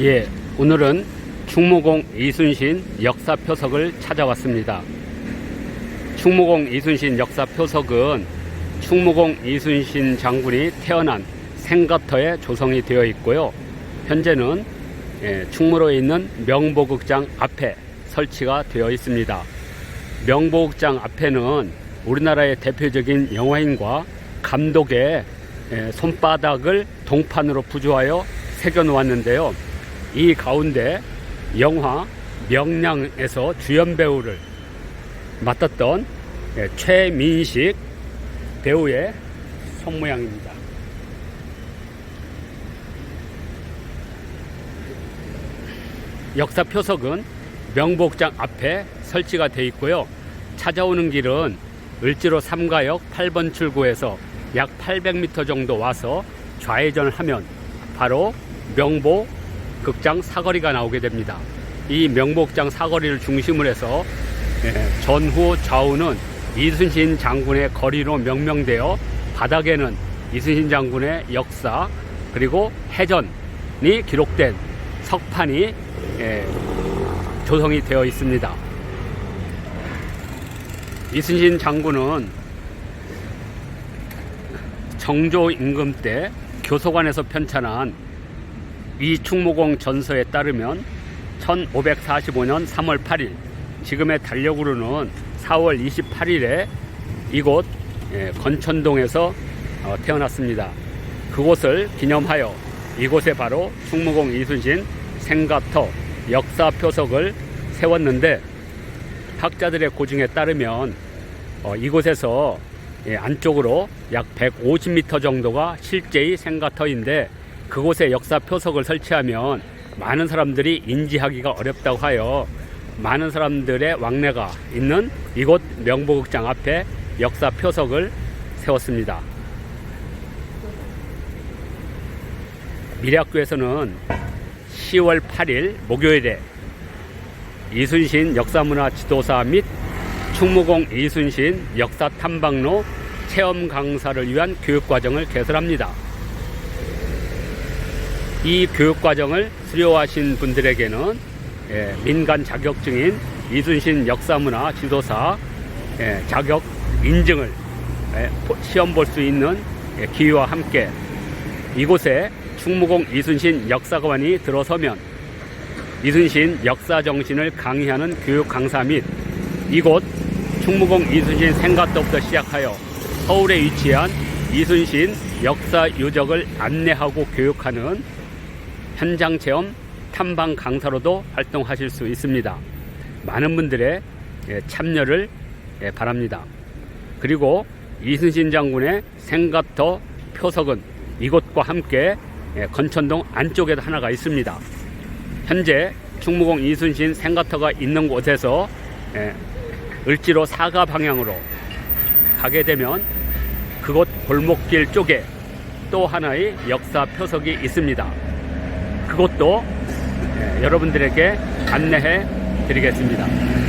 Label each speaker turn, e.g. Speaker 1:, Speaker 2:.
Speaker 1: 예, 오늘은 충무공 이순신 역사 표석을 찾아왔습니다. 충무공 이순신 역사 표석은 충무공 이순신 장군이 태어난 생가터에 조성이 되어 있고요. 현재는 예, 충무로에 있는 명보극장 앞에 설치가 되어 있습니다. 명보극장 앞에는 우리나라의 대표적인 영화인과 감독의 예, 손바닥을 동판으로 부조하여 새겨 놓았는데요. 이 가운데 영화 명량에서 주연 배우를 맡았던 예, 최민식 배우의 손모양입니다. 역사 표석은 명복장 앞에 설치가 되어 있고요. 찾아오는 길은 을지로 3가역 8번 출구에서 약 800m 정도 와서 좌회전을 하면 바로 명보 극장 사거리가 나오게 됩니다. 이 명복장 사거리를 중심으로 해서 예, 전후 좌우는 이순신 장군의 거리로 명명되어 바닥에는 이순신 장군의 역사 그리고 해전이 기록된 석판이 예, 조성이 되어 있습니다. 이순신 장군은 정조 임금 때 교소관에서 편찬한 이 충무공 전서에 따르면 1545년 3월 8일 지금의 달력으로는 4월 28일에 이곳 예, 건천동에서 어, 태어났습니다. 그곳을 기념하여 이곳에 바로 충무공 이순신 생가터 역사 표석을 세웠는데 학자들의 고증에 따르면 어, 이곳에서 예, 안쪽으로 약 150m 정도가 실제의 생가터인데 그곳에 역사 표석을 설치하면 많은 사람들이 인지하기가 어렵다고 하여 많은 사람들의 왕래가 있는 이곳 명보극장 앞에 역사 표석을 세웠습니다. 미래학교에서는 10월 8일 목요일에 이순신 역사문화 지도사 및 충무공 이순신 역사 탐방로 체험 강사를 위한 교육과정을 개설합니다. 이 교육과정을 수료하신 분들에게는 예, 민간 자격증인 이순신 역사문화 지도사 예, 자격 인증을 예, 보- 시험 볼 수 있는 예, 기회와 함께 이곳에 충무공 이순신 역사관이 들어서면 이순신 역사 정신을 강의하는 교육 강사 및 이곳 충무공 이순신 생가터부터 시작하여 서울에 위치한 이순신 역사 유적을 안내하고 교육하는 현장 체험 탐방 강사로도 활동하실 수 있습니다. 많은 분들의 예, 참여를 예, 바랍니다. 그리고 이순신 장군의 생가터 표석은 이곳과 함께 예, 건천동 안쪽에도 하나가 있습니다. 현재 충무공 이순신 생가터가 있는 곳에서 예, 을지로 사가 방향으로 가게 되면 그곳 골목길 쪽에 또 하나의 역사 표석이 있습니다. 그것도 예, 여러분들에게 안내해 드리겠습니다.